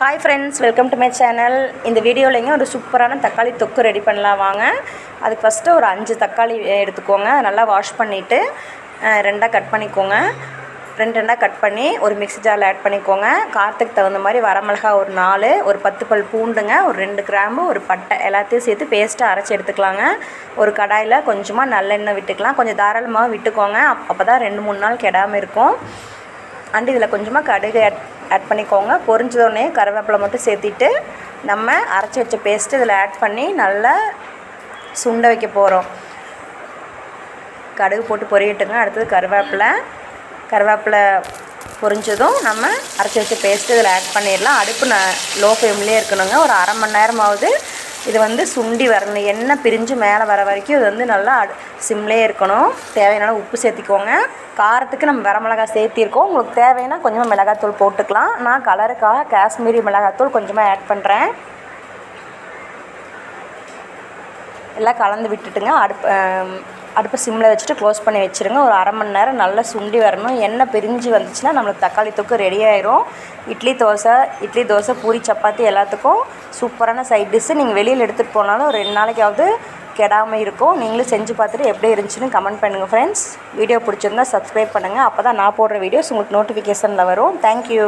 Hi friends welcome to my channel இந்த வீடியோலைங்க ஒரு சூப்பரான தக்காளி தொக்கு ரெடி பண்ணலாம் வாங்க. அதுக்கு ஃபஸ்ட்டு ஒரு அஞ்சு தக்காளி எடுத்துக்கோங்க. நல்லா வாஷ் பண்ணிவிட்டு ரெண்டாக கட் பண்ணிக்கோங்க. ரெண்டு ரெண்டாக கட் பண்ணி ஒரு மிக்ஸி ஜாரில் ஆட் பண்ணிக்கோங்க. காரத்துக்கு தகுந்த மாதிரி வரமிளகா ஒரு நாலு ஒரு பத்து பல் பூண்டுங்க ஒரு ரெண்டு கிராம்பு ஒரு பட்டை எல்லாத்தையும் சேர்த்து பேஸ்ட்டாக அரைச்சி எடுத்துக்கலாங்க. ஒரு கடாயில் கொஞ்சமாக நல்லெண்ணெய் விட்டுக்கலாம். கொஞ்சம் தாராளமாக விட்டுக்கோங்க. அப்போ தான் ரெண்டு மூணு நாள் கெடாமல் இருக்கும். அண்ட் இதில் கொஞ்சமாக கடுகு ஆட் பண்ணிக்கோங்க. பொரிஞ்சதோடனே கருவேப்பிலை மட்டும் சேர்த்திட்டு நம்ம அரைச்சி வச்ச பேஸ்ட்டு இதில் ஆட் பண்ணி நல்லா சுண்ட வைக்க போகிறோம் கடுகு போட்டு பொரியட்டுங்க. அடுத்தது கருவேப்பிலை. கருவேப்பிலை பொரிஞ்சதும் நம்ம அரைச்சி வச்ச பேஸ்ட்டு இதில் ஆட் பண்ணிடலாம். அடுப்பு ந லோ ஃப்ளேம்லேயே இருக்கணுங்க. ஒரு அரை மணி நேரமாவது இது வந்து சுண்டி வரணும். எண்ணெய் பிரிஞ்சு மேலே வர வரைக்கும் இது வந்து நல்லா சிம்லேயே இருக்கணும். தேவையான உப்பு சேர்த்திக்கோங்க. காரத்துக்கு நம்ம வரமிளகா சேர்த்திருக்கோம். உங்களுக்கு தேவைன்னா கொஞ்சமாக மிளகாத்தூள் போட்டுக்கலாம். நான் கலருக்காக காஷ்மீரி மிளகாத்தூள் கொஞ்சமாக ஆட் பண்ணுறேன் எல்லாம் கலந்து விட்டுட்டுங்க. அடுப்பு அடுப்பை சிம்மில் வச்சுட்டு க்ளோஸ் பண்ணி வச்சுருங்க. ஒரு அரை மணி நேரம் நல்லா சுண்டி வரணும். எண்ணெய் பிரிஞ்சு வந்துச்சுன்னா நம்மளுக்கு தக்காளி தொக்கு ரெடி ஆயிரும். இட்லி தோசை இட்லி தோசை பூரி சப்பாத்தி எல்லாத்துக்கும் சூப்பரான சைட் டிஷ்ஷு நீங்கள் வெளியில் எடுத்துகிட்டு போனாலும் ரெண்டு நாளைக்காவது கெடாமல் இருக்கும். நீங்களும் செஞ்சு பார்த்துட்டு எப்படி இருந்துச்சுன்னு கமெண்ட் பண்ணுங்கள் ஃப்ரெண்ட்ஸ் வீடியோ பிடிச்சிருந்தா சப்ஸ்கிரைப் பண்ணுங்கள் அப்போ தான் நான் போடுற வீடியோஸ் உங்களுக்கு நோட்டிஃபிகேஷனில் வரும். தேங்க்யூ